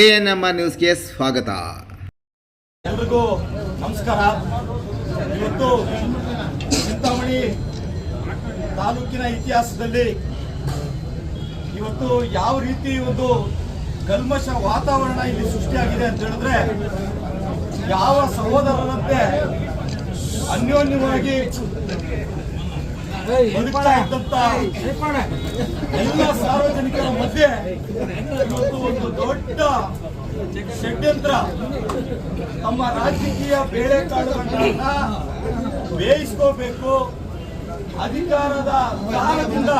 A N M R ನ್ಯೂಸ್ಗೆ ಸ್ವಾಗತ. ಎಲ್ರಿಗೂ ನಮಸ್ಕಾರ. ಇವತ್ತು ಚಿಂತಾಮಣಿ ತಾಲೂಕಿನ ಇತಿಹಾಸದಲ್ಲಿ ಇವತ್ತು ಯಾವ ರೀತಿ ಒಂದು ಕಲ್ಮಶ ವಾತಾವರಣ ಇಲ್ಲಿ ಸೃಷ್ಟಿಯಾಗಿದೆ ಅಂತ ಹೇಳಿದ್ರೆ, ಯಾವ ಸಹೋದರರಂತೆ ಅನ್ಯೋನ್ಯವಾಗಿ ಬದುಕ್ತಾ ಇದ್ದಂತ ಎಲ್ಲ ಸಾರ್ವಜನಿಕರ ಮಧ್ಯೆ ಇವತ್ತು ಒಂದು ದೊಡ್ಡ ಷಡ್ಯಂತ್ರ. ತಮ್ಮ ರಾಜಕೀಯ ಬೇಳೆಕಾಳುಗಳನ್ನ ಬೇಯಿಸ್ಕೋಬೇಕು. ಅಧಿಕಾರದ ಕಾರಣದಿಂದ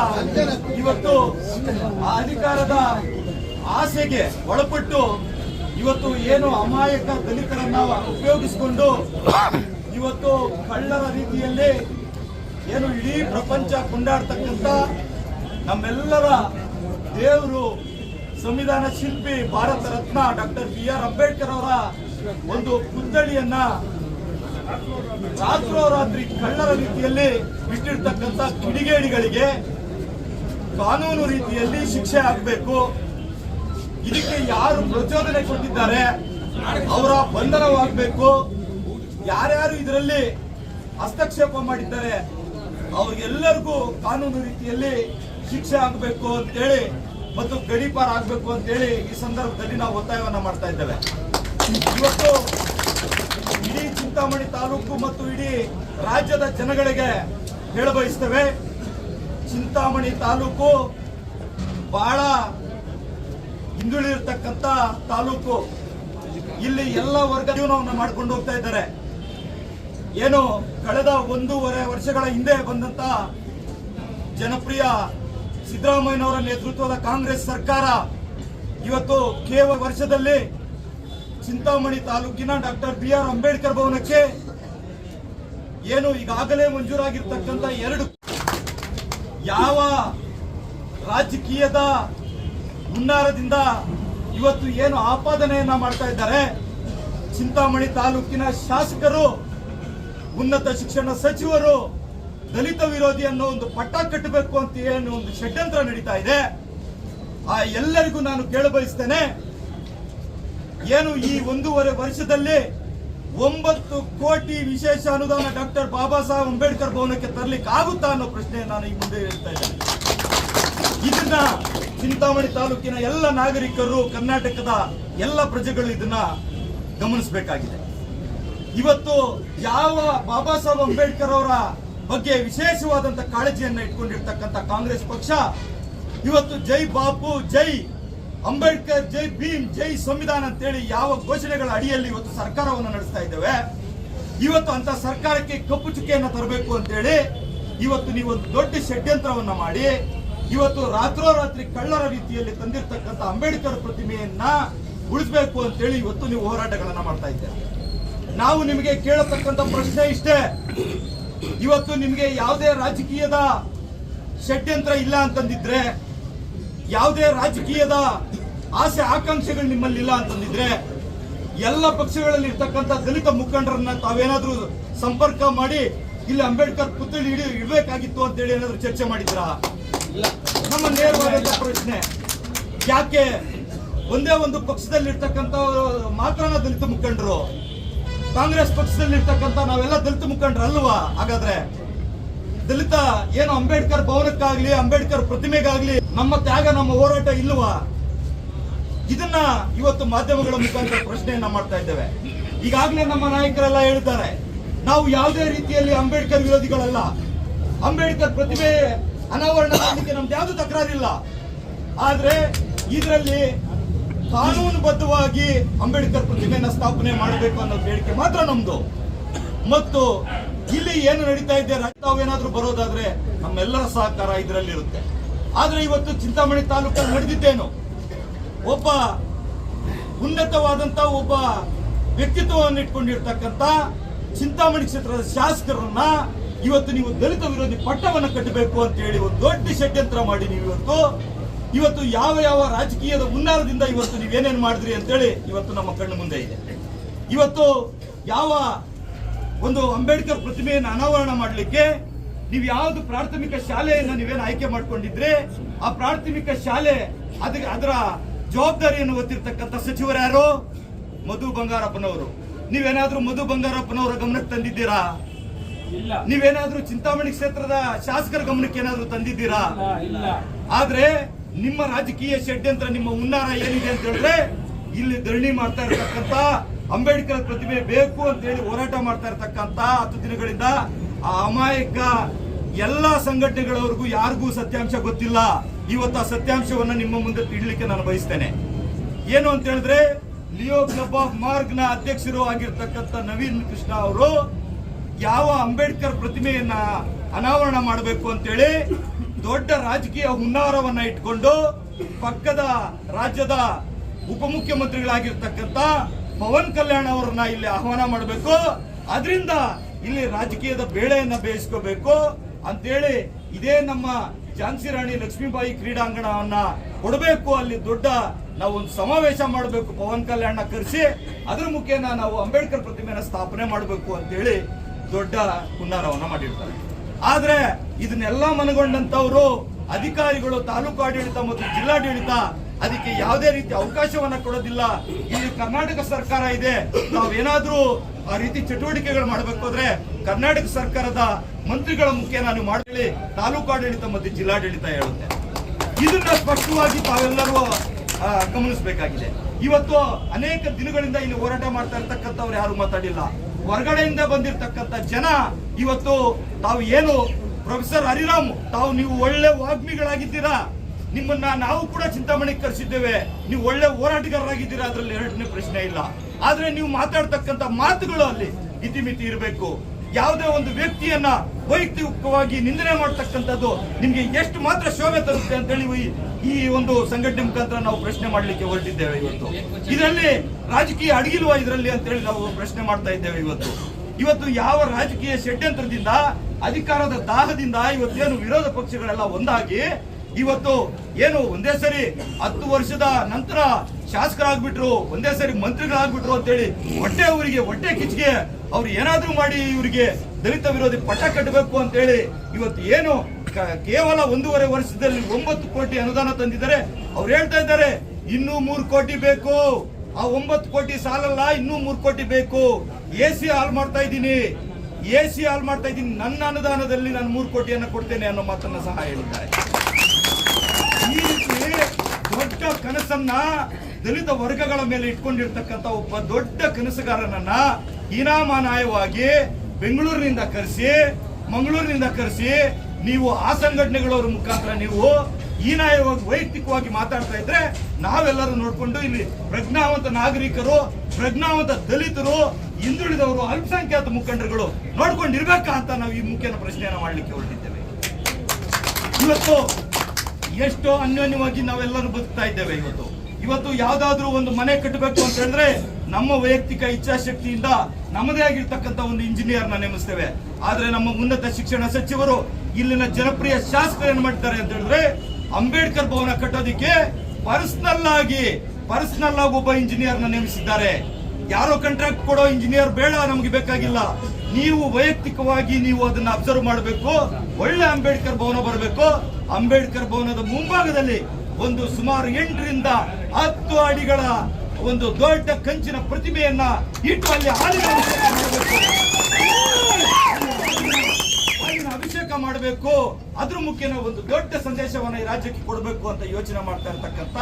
ಇವತ್ತು ಆ ಅಧಿಕಾರದ ಆಸೆಗೆ ಒಳಪಟ್ಟು ಇವತ್ತು ಏನು ಅಮಾಯಕ ದಲಿತರನ್ನ ಉಪಯೋಗಿಸಿಕೊಂಡು ಇವತ್ತು ಕಳ್ಳರ ರೀತಿಯಲ್ಲಿ ಏನು ಇಡೀ ಪ್ರಪಂಚ ಕೊಂಡಾಡ್ತಕ್ಕಂಥ ನಮ್ಮೆಲ್ಲರ ದೇವರು, ಸಂವಿಧಾನ ಶಿಲ್ಪಿ, Bharat Ratna doctor B R Ambedkar ಅವರ ಒಂದು ಪುತ್ಥಳಿಯನ್ನ ರಾತ್ರೋರಾತ್ರಿ ಕಳ್ಳರ ರೀತಿಯಲ್ಲಿ ಬಿಟ್ಟಿರ್ತಕ್ಕಂಥ ಕಿಡಿಗೇಡಿಗಳಿಗೆ ಕಾನೂನು ರೀತಿಯಲ್ಲಿ ಶಿಕ್ಷೆ ಆಗಬೇಕು ಇದಕ್ಕೆ ಯಾರು ಪ್ರಚೋದನೆ ಕೊಟ್ಟಿದ್ದಾರೆ? ಅವರ ಬಂಧನವಾಗಬೇಕು. ಯಾರ್ಯಾರು ಇದರಲ್ಲಿ ಹಸ್ತಕ್ಷೇಪ ಮಾಡಿದ್ದಾರೆ? ಅವ್ರಿಗೆಲ್ಲರಿಗೂ ಕಾನೂನು ರೀತಿಯಲ್ಲಿ ಶಿಕ್ಷೆ ಆಗಬೇಕು ಅಂತೇಳಿ ಮತ್ತು ಗಡೀಪಾರ ಆಗಬೇಕು ಅಂತೇಳಿ ಈ ಸಂದರ್ಭದಲ್ಲಿ ನಾವು ಒತ್ತಾಯವನ್ನು ಮಾಡ್ತಾ ಇದ್ದೇವೆ. ಇವತ್ತು ಇಡೀ ಚಿಂತಾಮಣಿ ತಾಲೂಕು ಮತ್ತು ಇಡೀ ರಾಜ್ಯದ ಜನಗಳಿಗೆ ಹೇಳಬಯಸ್ತೇವೆ, ಚಿಂತಾಮಣಿ ತಾಲೂಕು ಬಹಳ ಹಿಂದುಳಿರ್ತಕ್ಕಂಥ ತಾಲೂಕು. ಇಲ್ಲಿ ಎಲ್ಲ ವರ್ಗ ಜೀವನವನ್ನು ಮಾಡ್ಕೊಂಡು ಹೋಗ್ತಾ ಇದ್ದಾರೆ. ಏನು ಕಳೆದ ಒಂದೂವರೆ ವರ್ಷಗಳ ಹಿಂದೆ ಬಂದಂತ ಜನಪ್ರಿಯ ಸಿದ್ದರಾಮಯ್ಯನವರ ನೇತೃತ್ವದ ಕಾಂಗ್ರೆಸ್ ಸರ್ಕಾರ ಇವತ್ತು ಕೇವಲ ವರ್ಷದಲ್ಲಿ ಚಿಂತಾಮಣಿ ತಾಲೂಕಿನ ಡಾಕ್ಟರ್ ಬಿ ಆರ್ ಅಂಬೇಡ್ಕರ್ ಭವನಕ್ಕೆ ಏನು ಈಗಾಗಲೇ ಮಂಜೂರಾಗಿರ್ತಕ್ಕಂಥ ಎರಡು ಯಾವ ರಾಜಕೀಯದ ಹುನ್ನಾರದಿಂದ ಇವತ್ತು ಏನು ಆಪಾದನೆಯನ್ನ ಮಾಡ್ತಾ ಇದ್ದಾರೆ? ಚಿಂತಾಮಣಿ ತಾಲೂಕಿನ ಶಾಸಕರು ಉನ್ನತ ಶಿಕ್ಷಣ ಸಚಿವರು ದಲಿತ ವಿರೋಧಿ ಅನ್ನೋ ಒಂದು ಪಟ್ಟ ಕಟ್ಟಬೇಕು ಅಂತ ಏನು ಒಂದು ಷಡ್ಯಂತ್ರ ನಡೀತಾ ಇದೆ. ಆ ಎಲ್ಲರಿಗೂ ನಾನು ಕೇಳಬಯಸ್ತೇನೆ, ಏನು ಈ ಒಂದೂವರೆ ವರ್ಷದಲ್ಲಿ ಒಂಬತ್ತು ಕೋಟಿ ವಿಶೇಷ ಅನುದಾನ ಡಾಕ್ಟರ್ ಬಾಬಾ ಸಾಹೇಬ್ ಅಂಬೇಡ್ಕರ್ ಭವನಕ್ಕೆ ತರಲಿಕ್ಕೆ ಆಗುತ್ತಾ ಅನ್ನೋ ಪ್ರಶ್ನೆ ನಾನು ಈ ಮುಂದೆ ಹೇಳ್ತಾ ಇದ್ದೇನೆ. ಇದನ್ನ ಚಿಂತಾಮಣಿ ತಾಲೂಕಿನ ಎಲ್ಲ ನಾಗರಿಕರು ಕರ್ನಾಟಕದ ಎಲ್ಲ ಪ್ರಜೆಗಳು ಇದನ್ನ ಗಮನಿಸಬೇಕಾಗಿದೆ. ಇವತ್ತು ಯಾವ ಬಾಬಾ ಸಾಹೇಬ್ ಅಂಬೇಡ್ಕರ್ ಅವರ ಬಗ್ಗೆ ವಿಶೇಷವಾದಂತ ಕಾಳಜಿಯನ್ನ ಇಟ್ಕೊಂಡಿರ್ತಕ್ಕಂಥ ಕಾಂಗ್ರೆಸ್ ಪಕ್ಷ, ಇವತ್ತು ಜೈ ಬಾಪು, ಜೈ ಅಂಬೇಡ್ಕರ್, ಜೈ ಭೀಮ್, ಜೈ ಸಂವಿಧಾನ ಅಂತೇಳಿ ಯಾವ ಘೋಷಣೆಗಳ ಅಡಿಯಲ್ಲಿ ಇವತ್ತು ಸರ್ಕಾರವನ್ನು ನಡೆಸ್ತಾ ಇದ್ದೇವೆ. ಇವತ್ತು ಅಂತ ಸರ್ಕಾರಕ್ಕೆ ಕಪ್ಪು ಚುಕ್ಕೆಯನ್ನು ತರಬೇಕು ಅಂತೇಳಿ ಇವತ್ತು ನೀವು ಒಂದು ದೊಡ್ಡ ಷಡ್ಯಂತ್ರವನ್ನ ಮಾಡಿ, ಇವತ್ತು ರಾತ್ರೋರಾತ್ರಿ ಕಳ್ಳರ ರೀತಿಯಲ್ಲಿ ತಂದಿರತಕ್ಕಂಥ ಅಂಬೇಡ್ಕರ್ ಪ್ರತಿಮೆಯನ್ನ ಉಳಿಸಬೇಕು ಅಂತೇಳಿ ಇವತ್ತು ನೀವು ಹೋರಾಟಗಳನ್ನ ಮಾಡ್ತಾ ಇದ್ದೀರಾ. ನಾವು ನಿಮಗೆ ಕೇಳತಕ್ಕಂಥ ಪ್ರಶ್ನೆ ಇಷ್ಟೇ. ಇವತ್ತು ನಿಮಗೆ ಯಾವುದೇ ರಾಜಕೀಯದ ಷಡ್ಯಂತ್ರ ಇಲ್ಲ ಅಂತಂದಿದ್ರೆ ಯಾವುದೇ ರಾಜಕೀಯದ ಆಸೆ ಆಕಾಂಕ್ಷೆಗಳು ನಿಮ್ಮಲ್ಲಿ ಇಲ್ಲ ಅಂತಂದಿದ್ರೆ ಎಲ್ಲ ಪಕ್ಷಗಳಲ್ಲಿ ಇರ್ತಕ್ಕಂಥ ದಲಿತ ಮುಖಂಡರನ್ನ ತಾವೇನಾದ್ರೂ ಸಂಪರ್ಕ ಮಾಡಿ ಇಲ್ಲಿ ಅಂಬೇಡ್ಕರ್ ಪುತ್ಥಳಿ ಹಿಡಿ ಇಡಬೇಕಾಗಿತ್ತು ಅಂತೇಳಿ ಏನಾದ್ರು ಚರ್ಚೆ ಮಾಡಿದ್ರಾ? ನಮ್ಮ ನೇರವಾದಂತ ಪ್ರಶ್ನೆ. ಯಾಕೆ ಒಂದೇ ಒಂದು ಪಕ್ಷದಲ್ಲಿ ಇರ್ತಕ್ಕಂಥ ಮಾತ್ರನ ದಲಿತ ಮುಖಂಡರು ಕಾಂಗ್ರೆಸ್ ಪಕ್ಷದಲ್ಲಿ ಇರ್ತಕ್ಕಂಥ ನಾವೆಲ್ಲ ದಲಿತ ಮುಖಂಡರು ಅಲ್ವಾ ಹಾಗಾದ್ರೆ ದಲಿತ ಏನು ಅಂಬೇಡ್ಕರ್ ಭವನಕ್ಕಾಗ್ಲಿ, ಅಂಬೇಡ್ಕರ್ ಪ್ರತಿಮೆಗಾಗ್ಲಿ ನಮ್ಮ ತ್ಯಾಗ, ನಮ್ಮ ಹೋರಾಟ ಇಲ್ವಾ? ಇದನ್ನ ಇವತ್ತು ಮಾಧ್ಯಮಗಳ ಮುಖಾಂತರ ಪ್ರಶ್ನೆಯನ್ನ ಮಾಡ್ತಾ ಇದ್ದೇವೆ. ಈಗಾಗಲೇ ನಮ್ಮ ನಾಯಕರೆಲ್ಲ ಹೇಳಿದ್ದಾರೆ, ನಾವು ಯಾವುದೇ ರೀತಿಯಲ್ಲಿ ಅಂಬೇಡ್ಕರ್ ವಿರೋಧಿಗಳಲ್ಲ. ಅಂಬೇಡ್ಕರ್ ಪ್ರತಿಮೆ ಅನಾವರಣ ಮಾಡಲಿಕ್ಕೆ ನಮ್ದು ಯಾವುದು ತಕರಾರಿಲ್ಲ. ಆದ್ರೆ ಇದರಲ್ಲಿ ಕಾನೂನುಬದ್ಧವಾಗಿ ಅಂಬೇಡ್ಕರ್ ಪ್ರತಿಮೆಯನ್ನ ಸ್ಥಾಪನೆ ಮಾಡಬೇಕು ಅನ್ನೋ ಬೇಡಿಕೆ ಮಾತ್ರ ನಮ್ದು. ಮತ್ತು ಇಲ್ಲಿ ಏನು ನಡೀತಾ ಇದೆ ತಾವೇನಾದ್ರೂ ಬರೋದಾದ್ರೆ ನಮ್ಮೆಲ್ಲರ ಸಹಕಾರ ಇದರಲ್ಲಿ ಇರುತ್ತೆ ಆದ್ರೆ ಇವತ್ತು ಚಿಂತಾಮಣಿ ತಾಲೂಕಲ್ಲಿ ನಡೆದಿದ್ದೇನು? ಒಬ್ಬ ಉನ್ನತವಾದಂತ ಒಬ್ಬ ವ್ಯಕ್ತಿತ್ವವನ್ನು ಇಟ್ಕೊಂಡಿರ್ತಕ್ಕಂಥ ಚಿಂತಾಮಣಿ ಕ್ಷೇತ್ರದ ಶಾಸಕರನ್ನ ಇವತ್ತು ನೀವು ದಲಿತ ವಿರೋಧಿ ಪಟ್ಟವನ್ನು ಕಟ್ಟಬೇಕು ಅಂತ ಹೇಳಿ ಒಂದು ದೊಡ್ಡ ಷಡ್ಯಂತ್ರ ಮಾಡಿ ನೀವು ಇವತ್ತು ಇವತ್ತು ಯಾವ ಯಾವ ರಾಜಕೀಯದ ಉನ್ನಾರದಿಂದ ಇವತ್ತು ನೀವೇನೇನು ಮಾಡಿದ್ರಿ ಅಂತೇಳಿ ಇವತ್ತು ನಮ್ಮ ಕಣ್ಣು ಮುಂದೆ ಇದೆ. ಇವತ್ತು ಯಾವ ಒಂದು ಅಂಬೇಡ್ಕರ್ ಪ್ರತಿಮೆಯನ್ನು ಅನಾವರಣ ಮಾಡಲಿಕ್ಕೆ ನೀವು ಯಾವ್ದು ಪ್ರಾಥಮಿಕ ಶಾಲೆಯನ್ನು ನೀವೇನು ಆಯ್ಕೆ ಮಾಡ್ಕೊಂಡಿದ್ರೆ ಆ ಪ್ರಾಥಮಿಕ ಶಾಲೆ ಅದಕ್ಕೆ ಅದರ ಜವಾಬ್ದಾರಿಯನ್ನು ಹೊತ್ತಿರ್ತಕ್ಕಂಥ ಸಚಿವರು ಯಾರು? ಮಧು ಬಂಗಾರಪ್ಪನವರು. ನೀವೇನಾದ್ರೂ ಮಧು ಬಂಗಾರಪ್ಪನವರ ಗಮನಕ್ಕೆ ತಂದಿದ್ದೀರಾ? ಇಲ್ಲ. ನೀವೇನಾದ್ರೂ ಚಿಂತಾಮಣಿ ಕ್ಷೇತ್ರದ ಶಾಸಕರ ಗಮನಕ್ಕೆ ಏನಾದ್ರೂ ತಂದಿದ್ದೀರಾ? ಆದ್ರೆ ನಿಮ್ಮ ರಾಜಕೀಯ ಷಡ್ಯಂತ್ರ, ನಿಮ್ಮ ಹುನ್ನಾರ ಏನಿದೆ ಅಂತ ಹೇಳಿದ್ರೆ ಇಲ್ಲಿ ಧರಣಿ ಮಾಡ್ತಾ ಇರತಕ್ಕಂತ ಅಂಬೇಡ್ಕರ್ ಪ್ರತಿಮೆ ಬೇಕು ಅಂತ ಹೇಳಿ ಹೋರಾಟ ಮಾಡ್ತಾ ಇರತಕ್ಕಂತ ಹತ್ತು ದಿನಗಳಿಂದ ಆ ಅಮಾಯಕ ಎಲ್ಲಾ ಸಂಘಟನೆಗಳವರೆಗೂ ಯಾರಿಗೂ ಸತ್ಯಾಂಶ ಗೊತ್ತಿಲ್ಲ. ಇವತ್ತು ಆ ಸತ್ಯಾಂಶವನ್ನ ನಿಮ್ಮ ಮುಂದೆ ಇಡ್ಲಿಕ್ಕೆ ನಾನು ಬಯಸ್ತೇನೆ. ಏನು ಅಂತ ಹೇಳಿದ್ರೆ ಲಿಯೋ ಕ್ಲಬ್ ಆಫ್ ಮಾರ್ಗ್ನ ಅಧ್ಯಕ್ಷರು ಆಗಿರ್ತಕ್ಕಂಥ ನವೀನ್ ಕೃಷ್ಣ ಅವರು ಯಾವ ಅಂಬೇಡ್ಕರ್ ಪ್ರತಿಮೆಯನ್ನ ಅನಾವರಣ ಮಾಡಬೇಕು ಅಂತೇಳಿ ದೊಡ್ಡ ರಾಜಕೀಯ ಹುನ್ನಾರವನ್ನ ಇಟ್ಕೊಂಡು ಪಕ್ಕದ ರಾಜ್ಯದ ಉಪಮುಖ್ಯಮಂತ್ರಿಗಳಾಗಿರ್ತಕ್ಕಂಥ ಪವನ್ ಕಲ್ಯಾಣ್ ಅವರನ್ನ ಇಲ್ಲಿ ಆಹ್ವಾನ ಮಾಡಬೇಕು. ಅದರಿಂದ ಇಲ್ಲಿ ರಾಜಕೀಯದ ಬೇಳೆಯನ್ನ ಬೇಯಿಸ್ಕೋಬೇಕು ಅಂತೇಳಿ ಇದೇ ನಮ್ಮ ಝಾನ್ಸಿ ರಾಣಿ ಲಕ್ಷ್ಮೀಬಾಯಿ ಕ್ರೀಡಾಂಗಣವನ್ನ ಕೊಡಬೇಕು. ಅಲ್ಲಿ ದೊಡ್ಡ ನಾವು ಒಂದು ಸಮಾವೇಶ ಮಾಡಬೇಕು ಪವನ್ ಕಲ್ಯಾಣ ಕರೆಸಿ. ಅದರ ಮುಖೇನ ನಾವು ಅಂಬೇಡ್ಕರ್ ಪ್ರತಿಮೆಯನ್ನು ಸ್ಥಾಪನೆ ಮಾಡಬೇಕು ಅಂತೇಳಿ ದೊಡ್ಡ ಹುನ್ನಾರವನ್ನ ಮಾಡಿರ್ತಾರೆ. ಆದ್ರೆ ಇದನ್ನೆಲ್ಲ ಮನಗೊಂಡಂತವರು ಅಧಿಕಾರಿಗಳು, ತಾಲೂಕು ಆಡಳಿತ ಮತ್ತು ಜಿಲ್ಲಾಡಳಿತ ಅದಕ್ಕೆ ಯಾವುದೇ ರೀತಿ ಅವಕಾಶವನ್ನ ಕೊಡೋದಿಲ್ಲ. ಇಲ್ಲಿ ಕರ್ನಾಟಕ ಸರ್ಕಾರ ಇದೆ. ನಾವೇನಾದ್ರೂ ಆ ರೀತಿ ಚಟುವಟಿಕೆಗಳು ಮಾಡಬೇಕು ಅಂದ್ರೆ ಕರ್ನಾಟಕ ಸರ್ಕಾರದ ಮಂತ್ರಿಗಳ ಮುಖ್ಯ ನಾನು ಮಾಡಲಿ ತಾಲೂಕು ಆಡಳಿತ ಮತ್ತು ಜಿಲ್ಲಾಡಳಿತ ಹೇಳುತ್ತೆ. ಇದನ್ನ ಸ್ಪಷ್ಟವಾಗಿ ತಾವೆಲ್ಲರೂ ಗಮನಿಸಬೇಕಾಗಿದೆ. ಇವತ್ತು ಅನೇಕ ದಿನಗಳಿಂದ ಇಲ್ಲಿ ಹೋರಾಟ ಮಾಡ್ತಾ ಇರ್ತಕ್ಕಂಥವ್ರು ಯಾರು ಮಾತಾಡಿಲ್ಲ. ಹೊರಗಡೆಯಿಂದ ಬಂದಿರತಕ್ಕಂಥ ಜನ ಇವತ್ತು ತಾವು ಏನು ಪ್ರೊಫೆಸರ್ ಹರಿರಾಮ್, ತಾವು ನೀವು ಒಳ್ಳೆ ವಾಗ್ಮಿಗಳಾಗಿದ್ದೀರಾ? ನಿಮ್ಮನ್ನ ನಾವು ಕೂಡ ಚಿಂತಾಮಣಿ ಕರೆಸಿದ್ದೇವೆ. ನೀವು ಒಳ್ಳೆ ಹೋರಾಟಗಾರರಾಗಿದ್ದೀರಾ? ಅದರಲ್ಲಿ ಎರಡನೇ ಪ್ರಶ್ನೆ ಇಲ್ಲ. ಆದ್ರೆ ನೀವು ಮಾತಾಡ್ತಕ್ಕಂಥ ಮಾತುಗಳು ಅಲ್ಲಿ ಇತಿಮಿತಿ ಇರಬೇಕು. ಯಾವುದೇ ಒಂದು ವ್ಯಕ್ತಿಯನ್ನ ವೈಯಕ್ತಿಕವಾಗಿ ನಿಂದನೆ ಮಾಡ್ತಕ್ಕಂಥದ್ದು ನಿಮ್ಗೆ ಎಷ್ಟು ಮಾತ್ರ ಶೋಭೆ ತರುತ್ತೆ ಅಂತೇಳಿ ಈ- ಈ ಒಂದು ಸಂಘಟನೆ ಮುಖಾಂತರ ನಾವು ಪ್ರಶ್ನೆ ಮಾಡಲಿಕ್ಕೆ ಹೊರಟಿದ್ದೇವೆ ಇವತ್ತು. ಇದರಲ್ಲಿ ರಾಜಕೀಯ ಅಡಗಿಲ್ವಾ ಇದರಲ್ಲಿ ಅಂತೇಳಿ ನಾವು ಪ್ರಶ್ನೆ ಮಾಡ್ತಾ ಇದ್ದೇವೆ ಇವತ್ತು. ಇವತ್ತು ಯಾವ ರಾಜಕೀಯ ಷಡ್ಯಂತ್ರದಿಂದ ಅಧಿಕಾರದ ದಾಹದಿಂದ ಇವತ್ತೇನು ವಿರೋಧ ಪಕ್ಷಗಳೆಲ್ಲ ಒಂದಾಗಿ, ಇವತ್ತು ಏನು ಒಂದೇ ಸರಿ ಹತ್ತು ವರ್ಷದ ನಂತರ ಶಾಸಕರಾಗ್ಬಿಟ್ರು, ಒಂದೇ ಸರಿ ಮಂತ್ರಿಗಳಾಗ್ಬಿಟ್ರು ಅಂತೇಳಿ ಹೊಟ್ಟೆ ಅವರಿಗೆ ಹೊಟ್ಟೆ ಕಿಚ್ಚಿಗೆ ಅವ್ರು ಏನಾದ್ರೂ ಮಾಡಿ ಇವರಿಗೆ ದಲಿತ ವಿರೋಧಿ ಪಟ್ಟ ಕಟ್ಟಬೇಕು ಅಂತೇಳಿ ಇವತ್ತು ಏನು ಕೇವಲ ಒಂದೂವರೆ ವರ್ಷದಲ್ಲಿ ಒಂಬತ್ತು ಕೋಟಿ ಅನುದಾನ ತಂದಿದ್ದಾರೆ. ಅವ್ರು ಹೇಳ್ತಾ ಇದ್ದಾರೆ, ಇನ್ನೂ ಮೂರು ಕೋಟಿ ಬೇಕು. ಆ ಒಂಬತ್ತು ಕೋಟಿ ಸಾಲಲ್ಲ, ಇನ್ನೂ ಮೂರು ಕೋಟಿ ಬೇಕು. ಎ ಸಿ ಹಾಲ್ ಮಾಡ್ತಾ ಇದ್ದೀನಿ. ಎ ಸಿ ಹಾಲ್ ಮಾಡ್ತಾ ಇದ್ದೀನಿ. ನನ್ನ ಅನುದಾನದಲ್ಲಿ ನಾನು ಮೂರು ಕೋಟಿಯನ್ನು ಕೊಡ್ತೇನೆ ಅನ್ನೋ ಮಾತನ್ನ ಸಹ ಹೇಳಿದ್ದಾರೆ. ಈ ರೀತಿ ದೊಡ್ಡ ಕನಸನ್ನ ದಲಿತ ವರ್ಗಗಳ ಮೇಲೆ ಇಟ್ಕೊಂಡಿರ್ತಕ್ಕಂಥ ಒಬ್ಬ ದೊಡ್ಡ ಕನಸುಗಾರನನ್ನ ಹೀನಾಮಾನಾಯವಾಗಿ ಬೆಂಗಳೂರಿನಿಂದ ಕರೆಸಿ, ಮಂಗಳೂರಿನಿಂದ ಕರೆಸಿ, ನೀವು ಆ ಸಂಘಟನೆಗಳವರ ಮುಖಾಂತರ ನೀವು ಹೀನಾಯವಾಗಿ, ವೈಯಕ್ತಿಕವಾಗಿ ಮಾತಾಡ್ತಾ ಇದ್ರೆ ನಾವೆಲ್ಲರೂ ನೋಡ್ಕೊಂಡು ಇಲ್ಲಿ ಪ್ರಜ್ಞಾವಂತ ನಾಗರಿಕರು, ಪ್ರಜ್ಞಾವಂತ ದಲಿತರು ಹಿಂದುಳಿದವರು ಅಲ್ಪಸಂಖ್ಯಾತ ಮುಖಂಡರುಗಳು ನೋಡ್ಕೊಂಡಿರ್ಬೇಕಾ ಅಂತ ನಾವು ಈ ಮುಖ್ಯನ ಪ್ರಶ್ನೆಯನ್ನ ಮಾಡ್ಲಿಕ್ಕೆ ಹೊರಟಿದ್ದೇವೆ. ಇವತ್ತು ಎಷ್ಟೋ ಅನ್ಯೋನ್ಯವಾಗಿ ನಾವೆಲ್ಲರೂ ಬದುಕ್ತಾ ಇದ್ದೇವೆ ಇವತ್ತು. ಇವತ್ತು ಯಾವ್ದಾದ್ರೂ ಒಂದು ಮನೆ ಕಟ್ಟಬೇಕು ಅಂತ ಹೇಳಿದ್ರೆ ನಮ್ಮ ವೈಯಕ್ತಿಕ ಇಚ್ಛಾಶಕ್ತಿಯಿಂದ ನಮ್ಮದೇ ಆಗಿರ್ತಕ್ಕಂಥ ಒಂದು ಇಂಜಿನಿಯರ್ನ ನೇಮಿಸ್ತೇವೆ. ಆದ್ರೆ ನಮ್ಮ ಉನ್ನತ ಶಿಕ್ಷಣ ಸಚಿವರು ಇಲ್ಲಿನ ಜನಪ್ರಿಯ ಶಾಸಕರು ಏನ್ ಮಾಡ್ತಾರೆ ಅಂತ ಹೇಳಿದ್ರೆ ಅಂಬೇಡ್ಕರ್ ಭವನ ಕಟ್ಟೋದಿಕ್ಕೆ ಪರ್ಸನಲ್ ಆಗಿ ಪರ್ಸನಲ್ ಆಗಿ ಒಬ್ಬ ಇಂಜಿನಿಯರ್ನ ನೇಮಿಸಿದ್ದಾರೆ. ಯಾರೋ ಕಾಂಟ್ರಾಕ್ಟ್ ಕೊಡೋ ಇಂಜಿನಿಯರ್ ಬೇಡ, ನಮ್ಗೆ ಬೇಕಾಗಿಲ್ಲ. ನೀವು ವೈಯಕ್ತಿಕವಾಗಿ ನೀವು ಅದನ್ನ ಅಬ್ಸರ್ವ್ ಮಾಡಬೇಕು. ಒಳ್ಳೆ ಅಂಬೇಡ್ಕರ್ ಭವನ ಬರಬೇಕು. ಅಂಬೇಡ್ಕರ್ ಭವನದ ಮುಂಭಾಗದಲ್ಲಿ ಒಂದು ಸುಮಾರು ಎಂಟರಿಂದ ಹತ್ತು ಅಡಿಗಳ ಒಂದು ದೊಡ್ಡ ಕಂಚಿನ ಪ್ರತಿಮೆಯನ್ನ ಇಟ್ಟು ಅಲ್ಲಿ ಅಭಿಷೇಕ ಮಾಡಬೇಕು. ಅದ್ರ ಮುಖ್ಯನ ಒಂದು ದೊಡ್ಡ ಸಂದೇಶವನ್ನ ಈ ರಾಜ್ಯಕ್ಕೆ ಕೊಡಬೇಕು ಅಂತ ಯೋಚನೆ ಮಾಡ್ತಾ ಇರ್ತಕ್ಕಂಥ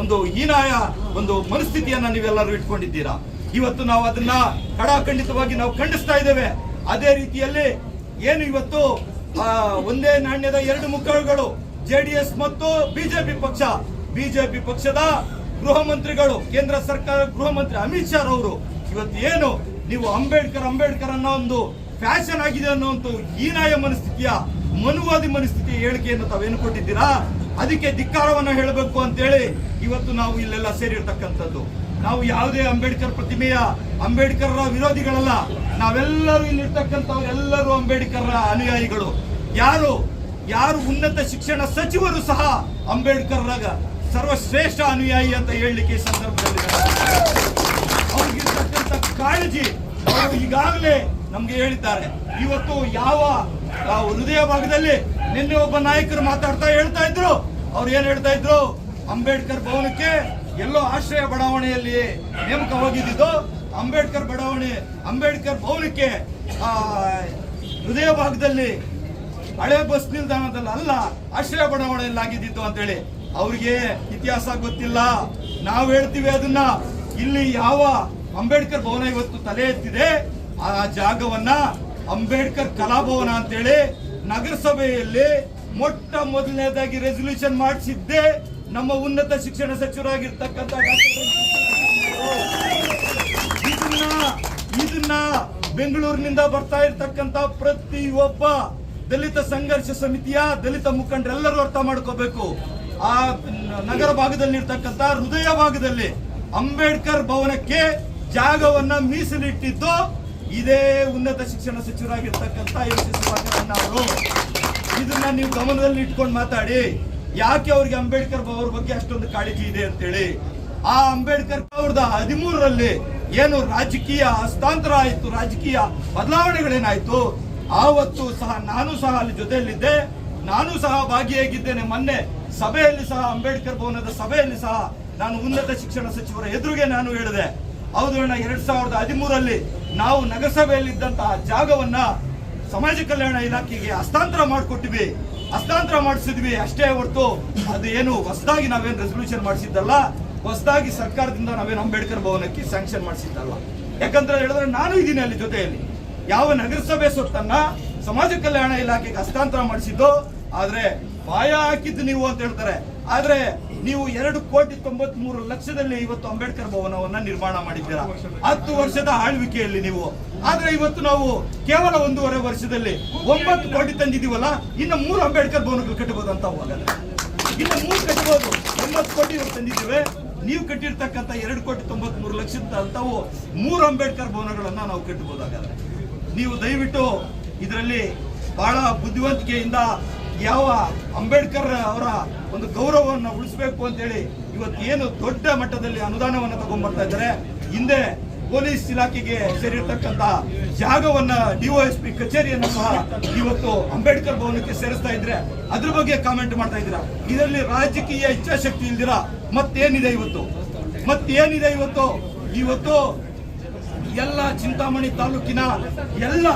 ಒಂದು ಹೀನಾಯ ಒಂದು ಮನಸ್ಥಿತಿಯನ್ನ ನೀವೆಲ್ಲರೂ ಇಟ್ಕೊಂಡಿದ್ದೀರಾ? ಇವತ್ತು ನಾವು ಅದನ್ನ ಕಡಾಖಂಡಿತವಾಗಿ ನಾವು ಖಂಡಿಸ್ತಾ ಇದ್ದೇವೆ. ಅದೇ ರೀತಿಯಲ್ಲಿ ಏನು ಇವತ್ತು ಒಂದೇ ನಾಣ್ಯದ ಎರಡು ಮುಖಗಳು ಜೆಡಿಎಸ್ ಮತ್ತು ಬಿಜೆಪಿ ಪಕ್ಷ. ಬಿಜೆಪಿ ಪಕ್ಷದ ಗೃಹ ಮಂತ್ರಿಗಳು, ಕೇಂದ್ರ ಸರ್ಕಾರ ಗೃಹ ಮಂತ್ರಿ ಅಮಿತ್ ಶಾ ಅವರು ಇವತ್ತು ಏನು, ನೀವು ಅಂಬೇಡ್ಕರ್ ಅಂಬೇಡ್ಕರ್ ಅನ್ನೋ ಒಂದು ಫ್ಯಾಷನ್ ಆಗಿದೆ ಅನ್ನೋ ಒಂದು ಹೀನಾಯ ಮನಸ್ಥಿತಿಯ, ಮನುವಾದಿ ಮನಸ್ಥಿತಿಯ ಹೇಳಿಕೆಯನ್ನು ತಾವೇನು ಕೊಟ್ಟಿದ್ದೀರಾ? ಅದಕ್ಕೆ ಧಿಕ್ಕಾರವನ್ನು ಹೇಳಬೇಕು ಅಂತೇಳಿ ಇವತ್ತು ನಾವು ಇಲ್ಲೆಲ್ಲ ಸೇರಿರ್ತಕ್ಕಂಥದ್ದು. ನಾವು ಯಾವುದೇ ಅಂಬೇಡ್ಕರ್ ಪ್ರತಿಮೆಯ ಅಂಬೇಡ್ಕರ್ರ ವಿರೋಧಿಗಳಲ್ಲ, ನಾವೆಲ್ಲರೂ ಇಲ್ಲಿರ್ತಕ್ಕಂಥವ್ರೆಲ್ಲರೂ ಅಂಬೇಡ್ಕರ್ರ ಅನುಯಾಯಿಗಳು. ಯಾರು ಯಾರು ಉನ್ನತ ಶಿಕ್ಷಣ ಸಚಿವರು ಸಹ ಅಂಬೇಡ್ಕರ್ ಸರ್ವಶ್ರೇಷ್ಠ ಅನುಯಾಯಿ ಅಂತ ಹೇಳಲಿಕ್ಕೆ ಈ ಸಂದರ್ಭದಲ್ಲಿ ಅವ್ರಿಗಿರ್ತಕ್ಕಂಥ ಕಾಳಜಿ ಅವರು ಈಗಾಗಲೇ ನಮ್ಗೆ ಹೇಳಿದ್ದಾರೆ. ಇವತ್ತು ಯಾವ ಹೃದಯ ಭಾಗದಲ್ಲಿ ನಿನ್ನೆ ಒಬ್ಬ ನಾಯಕರು ಮಾತಾಡ್ತಾ ಹೇಳ್ತಾ ಇದ್ರು. ಅವ್ರು ಏನ್ ಹೇಳ್ತಾ ಇದ್ರು? ಅಂಬೇಡ್ಕರ್ ಭವನಕ್ಕೆ ಎಲ್ಲೋ ಆಶ್ರಯ ಬಡಾವಣೆಯಲ್ಲಿ ನೇಮಕವಾಗಿದ್ದು ಅಂಬೇಡ್ಕರ್ ಬಡಾವಣೆ, ಅಂಬೇಡ್ಕರ್ ಭವನಕ್ಕೆ ಹೃದಯ ಭಾಗದಲ್ಲಿ ಹಳೆ ಬಸ್ ನಿಲ್ದಾಣದಲ್ಲಿ ಅಲ್ಲ, ಆಶ್ರಯ ಬಡಾವಣೆಯಲ್ಲಿ ಆಗಿದ್ದಿತ್ತು ಅಂತೇಳಿ. ಅವ್ರಿಗೆ ಇತಿಹಾಸ ಗೊತ್ತಿಲ್ಲ. ನಾವು ಹೇಳ್ತೀವಿ ಅದನ್ನ. ಇಲ್ಲಿ ಯಾವ ಅಂಬೇಡ್ಕರ್ ಭವನ ಇವತ್ತು ತಲೆ ಎತ್ತಿದೆ? ಆ ಜಾಗವನ್ನ ಅಂಬೇಡ್ಕರ್ ಕಲಾಭವನ ಅಂತೇಳಿ ನಗರಸಭೆಯಲ್ಲಿ ಮೊಟ್ಟ ಮೊದಲನೇದಾಗಿ ರೆಸಲ್ಯೂಷನ್ ಮಾಡಿಸಿದ್ದೇ ನಮ್ಮ ಉನ್ನತ ಶಿಕ್ಷಣ ಸಚಿವರಾಗಿರ್ತಕ್ಕಂಥ ಇದನ್ನ ಇದನ್ನ ಬೆಂಗಳೂರಿನಿಂದ ಬರ್ತಾ ಇರ್ತಕ್ಕಂಥ ಪ್ರತಿಯೊಬ್ಬ ದಲಿತ ಸಂಘರ್ಷ ಸಮಿತಿಯ ದಲಿತ ಮುಖಂಡರೆಲ್ಲರೂ ಅರ್ಥ ಮಾಡ್ಕೋಬೇಕು. ಆ ನಗರ ಭಾಗದಲ್ಲಿ ಇರ್ತಕ್ಕಂಥ ಹೃದಯ ಭಾಗದಲ್ಲಿ ಅಂಬೇಡ್ಕರ್ ಭವನಕ್ಕೆ ಜಾಗವನ್ನ ಮೀಸಲಿಟ್ಟಿದ್ದು ಇದೇ ಉನ್ನತ ಶಿಕ್ಷಣ ಸಚಿವರಾಗಿರ್ತಕ್ಕಂಥ ಎಸ್ ಸುಧಾಕರಣ್ಣ ಅವರು. ಇದನ್ನ ನೀವು ಗಮನದಲ್ಲಿ ಇಟ್ಕೊಂಡು ಮಾತಾಡಿ, ಯಾಕೆ ಅವ್ರಿಗೆ ಅಂಬೇಡ್ಕರ್ ಅವ್ರ ಬಗ್ಗೆ ಅಷ್ಟೊಂದು ಕಾಳಜಿ ಇದೆ ಅಂತೇಳಿ. ಆ ಅಂಬೇಡ್ಕರ್ ಸಾವಿರದ ಹದಿಮೂರರಲ್ಲಿ ಏನು ರಾಜಕೀಯ ಹಸ್ತಾಂತರ ಆಯಿತು, ರಾಜಕೀಯ ಬದಲಾವಣೆಗಳೇನಾಯ್ತು, ಆವತ್ತು ಸಹ ನಾನು ಸಹ ಅಲ್ಲಿ ಜೊತೆಯಲ್ಲಿದ್ದೆ, ನಾನು ಸಹ ಭಾಗಿಯಾಗಿದ್ದೇನೆ. ಮೊನ್ನೆ ಸಭೆಯಲ್ಲಿ ಸಹ ಅಂಬೇಡ್ಕರ್ ಭವನದ ಸಭೆಯಲ್ಲಿ ಸಹ ನಾನು ಉನ್ನತ ಶಿಕ್ಷಣ ಸಚಿವರ ಎದುರಿಗೆ ನಾನು ಹೇಳಿದೆ. ಅಣ್ಣ ಎರಡ್ ಸಾವಿರದ ಹದಿಮೂರಲ್ಲಿ ನಾವು ನಗರಸಭೆಯಲ್ಲಿದ್ದಂತಹ ಜಾಗವನ್ನ ಸಮಾಜ ಕಲ್ಯಾಣ ಇಲಾಖೆಗೆ ಹಸ್ತಾಂತರ ಮಾಡಿಕೊಟ್ಟಿವಿ. ಹಸ್ತಾಂತರ ಮಾಡಿಸಿದ್ವಿ ಅಷ್ಟೇ ಹೊರತು ಅದು ಏನು ಹೊಸದಾಗಿ ನಾವೇನು ರೆಸೊಲ್ಯೂಷನ್ ಮಾಡಿಸಿದ್ದಲ್ಲ. ಹೊಸದಾಗಿ ಸರ್ಕಾರದಿಂದ ನಾವೇನು ಅಂಬೇಡ್ಕರ್ ಭವನಕ್ಕೆ ಸ್ಯಾಂಕ್ಷನ್ ಮಾಡಿಸಿದ್ದಲ್ಲ. ಯಾಕಂದ್ರೆ ಹೇಳಿದ್ರೆ ನಾನು ಇದ್ದೀನಿ ಅಲ್ಲಿ ಜೊತೆಯಲ್ಲಿ. ಯಾವ ನಗರಸಭೆ ಸೊತ್ತನ್ನ ಸಮಾಜ ಕಲ್ಯಾಣ ಇಲಾಖೆಗೆ ಹಸ್ತಾಂತರ ಮಾಡಿಸಿದ್ದು, ಆದ್ರೆ ಬಾಯ ಹಾಕಿದ್ದು ನೀವು ಅಂತ ಹೇಳ್ತಾರೆ. ಆದ್ರೆ ನೀವು ಎರಡು ಕೋಟಿ ತೊಂಬತ್ ಮೂರು ಲಕ್ಷದಲ್ಲಿ ಇವತ್ತು ಅಂಬೇಡ್ಕರ್ ಭವನವನ್ನ ನಿರ್ಮಾಣ ಮಾಡಿದ್ದೀರಾ? ಹತ್ತು ವರ್ಷದ ಆಳ್ವಿಕೆಯಲ್ಲಿ ನೀವು. ಆದ್ರೆ ಇವತ್ತು ನಾವು ಕೇವಲ ಒಂದೂವರೆ ವರ್ಷದಲ್ಲಿ ಒಂಬತ್ತು ಕೋಟಿ ತಂದಿದೀವಲ್ಲ ಇನ್ನು ಮೂರು ಅಂಬೇಡ್ಕರ್ ಭವನಗಳು ಕಟ್ಟಬಹುದು ಅಂತ ಹೋಗಲ್ಲ. ಇನ್ನು ಮೂರು ಕಟ್ಟಬಹುದು. ಒಂಬತ್ತು ಕೋಟಿ ತಂದಿದ್ದೇವೆ. ನೀವು ಕಟ್ಟಿರ್ತಕ್ಕಂಥ ಎರಡು ಕೋಟಿ ತೊಂಬತ್ ಮೂರು ಲಕ್ಷದ ಮೂರು ಅಂಬೇಡ್ಕರ್ ಭವನಗಳನ್ನ ನಾವು ಕಟ್ಟಬಹುದಾಗಲ್ಲ. ನೀವು ದಯವಿಟ್ಟು ಇದರಲ್ಲಿ ಬಹಳ ಬುದ್ಧಿವಂತಿಕೆಯಿಂದ ಯಾವ ಅಂಬೇಡ್ಕರ್ ಅವರ ಒಂದು ಗೌರವವನ್ನು ಉಳಿಸಬೇಕು ಅಂತೇಳಿ ಇವತ್ತು ಏನು ದೊಡ್ಡ ಮಟ್ಟದಲ್ಲಿ ಅನುದಾನವನ್ನು ತಗೊಂಡ್ಬರ್ತಾ ಇದ್ದಾರೆ. ಹಿಂದೆ ಪೊಲೀಸ್ ಇಲಾಖೆಗೆ ಸೇರಿರ್ತಕ್ಕಂತ ಜಾಗವನ್ನ ಡಿಒಎಸ್ಪಿ ಕಚೇರಿಯನ್ನು ಸಹ ಇವತ್ತು ಅಂಬೇಡ್ಕರ್ ಭವನಕ್ಕೆ ಸೇರಿಸ್ತಾ ಇದ್ರೆ ಅದ್ರ ಬಗ್ಗೆ ಕಾಮೆಂಟ್ ಮಾಡ್ತಾ ಇದ್ದೀರಾ? ಇದರಲ್ಲಿ ರಾಜಕೀಯ ಇಚ್ಛಾಶಕ್ತಿ ಇಲ್ದಿರ ಮತ್ತೇನಿದೆ ಇವತ್ತು? ಮತ್ತೇನಿದೆ ಇವತ್ತು? ಇವತ್ತು ಎಲ್ಲ ಚಿಂತಾಮಣಿ ತಾಲೂಕಿನ ಎಲ್ಲ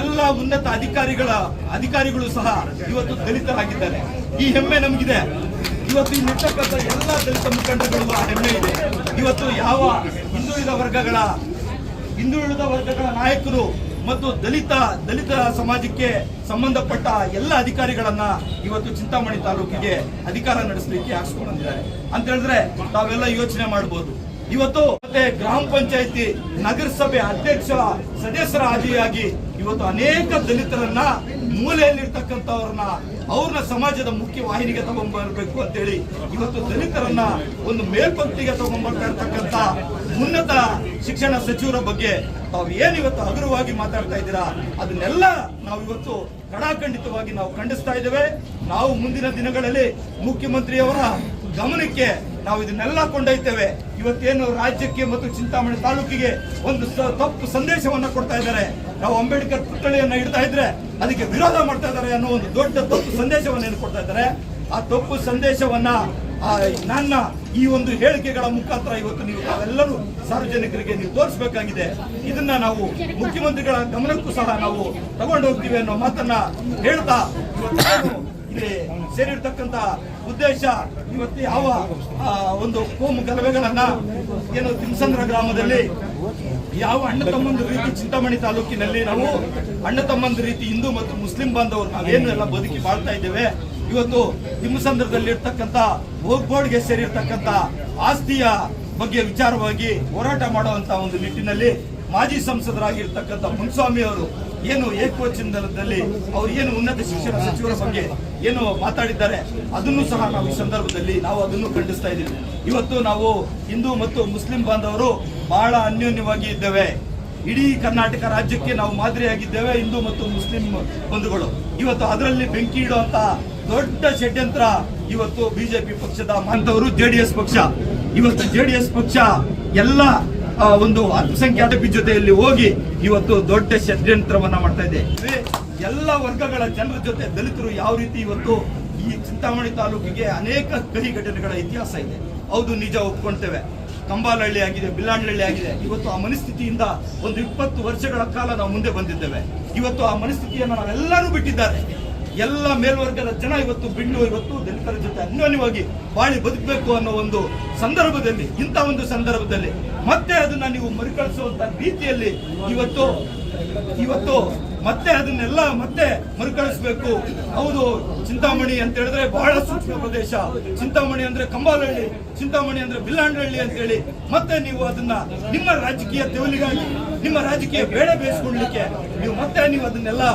ಎಲ್ಲ ಉನ್ನತ ಅಧಿಕಾರಿಗಳ ಅಧಿಕಾರಿಗಳು ಸಹ ಇವತ್ತು ದಲಿತರಾಗಿದ್ದಾರೆ. ಈ ಹೆಮ್ಮೆ ನಮಗಿದೆ. ಇವತ್ತು ಇಲ್ಲಿರ್ತಕ್ಕಂಥ ಎಲ್ಲ ದಲಿತ ಮುಖಂಡಗಳು ಆ ಹೆಮ್ಮೆ ಇದೆ. ಇವತ್ತು ಯಾವ ಹಿಂದುಳಿದ ವರ್ಗಗಳ ಹಿಂದುಳಿದ ವರ್ಗಗಳ ನಾಯಕರು ಮತ್ತು ದಲಿತ ದಲಿತ ಸಮಾಜಕ್ಕೆ ಸಂಬಂಧಪಟ್ಟ ಎಲ್ಲ ಅಧಿಕಾರಿಗಳನ್ನ ಇವತ್ತು ಚಿಂತಾಮಣಿ ತಾಲೂಕಿಗೆ ಅಧಿಕಾರ ನಡೆಸಲಿಕ್ಕೆ ಹಾಕ್ಸ್ಕೊಂಡಿದ್ದಾರೆ ಅಂತ ಹೇಳಿದ್ರೆ ತಾವೆಲ್ಲ ಯೋಚನೆ ಮಾಡಬಹುದು ಇವತ್ತು ಮತ್ತೆ ಗ್ರಾಮ ಪಂಚಾಯತಿ ನಗರಸಭೆ ಅಧ್ಯಕ್ಷ ಸದಸ್ಯರ ಆದಿಯಾಗಿ ಇವತ್ತು ಅನೇಕ ದಲಿತರನ್ನ ಮೂಲೆಯಲ್ಲಿರ್ತಕ್ಕಂಥವ್ರನ್ನ ಅವ್ರನ್ನ ಸಮಾಜದ ಮುಖ್ಯ ವಾಹಿನಿಗೆ ತಗೊಂಡ್ಬರ್ಬೇಕು ಅಂತೇಳಿ ಇವತ್ತು ದಲಿತರನ್ನ ಒಂದು ಮೇಲ್ಪಂಕ್ತಿಗೆ ತಗೊಂಡ್ಬರ್ತಾ ಇರ್ತಕ್ಕಂಥ ಉನ್ನತ ಶಿಕ್ಷಣ ಸಚಿವರ ಬಗ್ಗೆ ತಾವು ಏನಿವತ್ತು ಹಗುರವಾಗಿ ಮಾತಾಡ್ತಾ ಇದ್ದೀರಾ, ಅದನ್ನೆಲ್ಲ ನಾವು ಇವತ್ತು ಕಡಾಖಂಡಿತವಾಗಿ ನಾವು ಖಂಡಿಸ್ತಾ ಇದ್ದೇವೆ. ನಾವು ಮುಂದಿನ ದಿನಗಳಲ್ಲಿ ಮುಖ್ಯಮಂತ್ರಿಯವರ ಗಮನಕ್ಕೆ ನಾವು ಇದನ್ನೆಲ್ಲ ಕೊಂಡೊಯ್ತೇವೆ. ಇವತ್ತೇನು ರಾಜ್ಯಕ್ಕೆ ಮತ್ತು ಚಿಂತಾಮಣಿ ತಾಲೂಕಿಗೆ ಒಂದು ತಪ್ಪು ಸಂದೇಶವನ್ನು ಕೊಡ್ತಾ ಇದ್ದಾರೆ. ನಾವು ಅಂಬೇಡ್ಕರ್ ಪುತ್ಥಳಿಯನ್ನ ಇಡ್ತಾ ಇದ್ರೆ ಅದಕ್ಕೆ ವಿರೋಧ ಮಾಡ್ತಾ ಇದ್ದಾರೆ ಅನ್ನೋ ಒಂದು ದೊಡ್ಡ ತಪ್ಪು ಸಂದೇಶವನ್ನ ಏನು ಕೊಡ್ತಾ ಇದ್ದಾರೆ? ಆ ತಪ್ಪು ಸಂದೇಶವನ್ನ ನನ್ನ ಈ ಒಂದು ಹೇಳಿಕೆಗಳ ಮುಖಾಂತರ ಇವತ್ತು ನೀವು ತಾವೆಲ್ಲರೂ ಸಾರ್ವಜನಿಕರಿಗೆ ನೀವು ತೋರಿಸಬೇಕಾಗಿದೆ. ಇದನ್ನ ನಾವು ಮುಖ್ಯಮಂತ್ರಿಗಳ ಗಮನಕ್ಕೂ ಸಹ ನಾವು ತಗೊಂಡು ಹೋಗ್ತೀವಿ ಅನ್ನೋ ಮಾತನ್ನ ಹೇಳ್ತಾ ಇಲ್ಲಿ ಸೇರಿರ್ತಕ್ಕಂತ ಉದ್ದೇಶ ಇವತ್ತು ಯಾವ ಒಂದು ಕೋಮು ಗಲಭೆಗಳನ್ನ ಏನು ತಿಮ್ಸಂದ್ರ ಗ್ರಾಮದಲ್ಲಿ ಯಾವ ಅಣ್ಣ ತಮ್ಮಂದ ರೀತಿ ಚಿಂತಾಮಣಿ ತಾಲೂಕಿನಲ್ಲಿ ನಾವು ಅಣ್ಣ ತಮ್ಮಂದ ರೀತಿ ಹಿಂದೂ ಮತ್ತು ಮುಸ್ಲಿಂ ಬಾಂಧವರು ನಾವೇನು ಎಲ್ಲ ಬದುಕಿ ಬಾಳ್ತಾ ಇದ್ದೇವೆ. ಇವತ್ತು ಹಿಮಸಂದ್ರದಲ್ಲಿ ಇರ್ತಕ್ಕಂತ ಬೋರ್ಡ್ಗೆ ಸೇರಿರ್ತಕ್ಕಂತ ಆಸ್ತಿಯ ಬಗ್ಗೆ ವಿಚಾರವಾಗಿ ಹೋರಾಟ ಮಾಡುವಂತ ಒಂದು ನಿಟ್ಟಿನಲ್ಲಿ ಮಾಜಿ ಸಂಸದರಾಗಿರ್ತಕ್ಕಂಥ ಮುನ್ಸ್ವಾಮಿ ಅವರು ಏನು ಏಕವಚನದಲ್ಲಿ ಅವ್ರು ಏನು ಉನ್ನತ ಶಿಕ್ಷಣ ಸಚಿವರ ಬಗ್ಗೆ ಏನು ಮಾತಾಡಿದ್ದಾರೆ, ಅದನ್ನು ಸಹ ನಾವು ಈ ಸಂದರ್ಭದಲ್ಲಿ ನಾವು ಅದನ್ನು ಖಂಡಿಸ್ತಾ ಇದ್ದೀವಿ. ಇವತ್ತು ನಾವು ಹಿಂದೂ ಮತ್ತು ಮುಸ್ಲಿಂ ಬಾಂಧವರು ಬಹಳ ಅನ್ಯೋನ್ಯವಾಗಿ ಇದ್ದೇವೆ. ಇಡೀ ಕರ್ನಾಟಕ ರಾಜ್ಯಕ್ಕೆ ನಾವು ಮಾದರಿಯಾಗಿದ್ದೇವೆ, ಹಿಂದೂ ಮತ್ತು ಮುಸ್ಲಿಂ ಬಂಧುಗಳು. ಇವತ್ತು ಅದರಲ್ಲಿ ಬೆಂಕಿ ಇಡುವಂತ ದೊಡ್ಡ ಷಡ್ಯಂತ್ರ ಇವತ್ತು ಬಿಜೆಪಿ ಪಕ್ಷದ ಮಾಂತವರು ಜೆಡಿಎಸ್ ಪಕ್ಷ. ಇವತ್ತು ಜೆಡಿಎಸ್ ಪಕ್ಷ ಎಲ್ಲ ಒಂದು ಅಲ್ಪಸಂಖ್ಯಾತ ಜೊತೆಯಲ್ಲಿ ಹೋಗಿ ಇವತ್ತು ದೊಡ್ಡ ಷಡ್ಯಂತ್ರವನ್ನ ಮಾಡ್ತಾ ಇದೆ. ಎಲ್ಲ ವರ್ಗಗಳ ಜನರ ಜೊತೆ ದಲಿತರು ಯಾವ ರೀತಿ ಇವತ್ತು ಈ ಚಿಂತಾಮಣಿ ತಾಲೂಕಿಗೆ ಅನೇಕ ಕಹಿ ಘಟನೆಗಳ ಇತಿಹಾಸ ಇದೆ. ಹೌದು, ನಿಜ ಒಪ್ಕೊಳ್ತೇವೆ ಕಂಬಾಲಹಳ್ಳಿ ಆಗಿದೆ ಬಿಲ್ಲಾಂಡಹಳ್ಳಿ ಆಗಿದೆ. ಇವತ್ತು ಆ ಮನಸ್ಥಿತಿಯಿಂದ ಒಂದು ಇಪ್ಪತ್ತು ವರ್ಷಗಳ ಕಾಲ ನಾವು ಮುಂದೆ ಬಂದಿದ್ದೇವೆ. ಇವತ್ತು ಆ ಮನಸ್ಥಿತಿಯನ್ನು ನಾವೆಲ್ಲರೂ ಬಿಟ್ಟಿದ್ದಾರೆ. ಎಲ್ಲ ಮೇಲ್ವರ್ಗದ ಜನ ಇವತ್ತು ಬಿಂಡು, ಇವತ್ತು ದಲಿತರ ಜೊತೆ ಅನ್ಯೋನ್ಯವಾಗಿ ಬಾಳಿ ಬದುಕಬೇಕು ಅನ್ನೋ ಒಂದು ಸಂದರ್ಭದಲ್ಲಿ, ಇಂಥ ಒಂದು ಸಂದರ್ಭದಲ್ಲಿ ಮತ್ತೆ ಅದನ್ನ ನೀವು ಮರುಕಳಿಸುವಂತ ರೀತಿಯಲ್ಲಿ ಇವತ್ತು ಇವತ್ತು ಮತ್ತೆ ಅದನ್ನೆಲ್ಲ ಮತ್ತೆ ಮರುಕಳಿಸಬೇಕು. ಹೌದು, ಚಿಂತಾಮಣಿ ಅಂತ ಹೇಳಿದ್ರೆ ಬಹಳ ಸೂಕ್ಷ್ಮ ಪ್ರದೇಶ. ಚಿಂತಾಮಣಿ ಅಂದ್ರೆ ಕಂಬಾಲಹಳ್ಳಿ, ಚಿಂತಾಮಣಿ ಅಂದ್ರೆ ಬಿಲ್ಲಾಂಡಹಳ್ಳಿ ಅಂತ ಹೇಳಿ ಮತ್ತೆ ನೀವು ಅದನ್ನ ನಿಮ್ಮ ರಾಜಕೀಯ ತೆವಲಿಗಾಗಿ, ನಿಮ್ಮ ರಾಜಕೀಯ ಬೇಳೆ ಬೇಯಿಸ್ಕೊಳ್ಳಿಕ್ಕೆ ನೀವು ಮತ್ತೆ ನೀವು ಅದನ್ನೆಲ್ಲ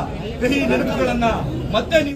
ಕಹಿ ನೆನಪುಗಳನ್ನ ಮತ್ತೆ ನೀವು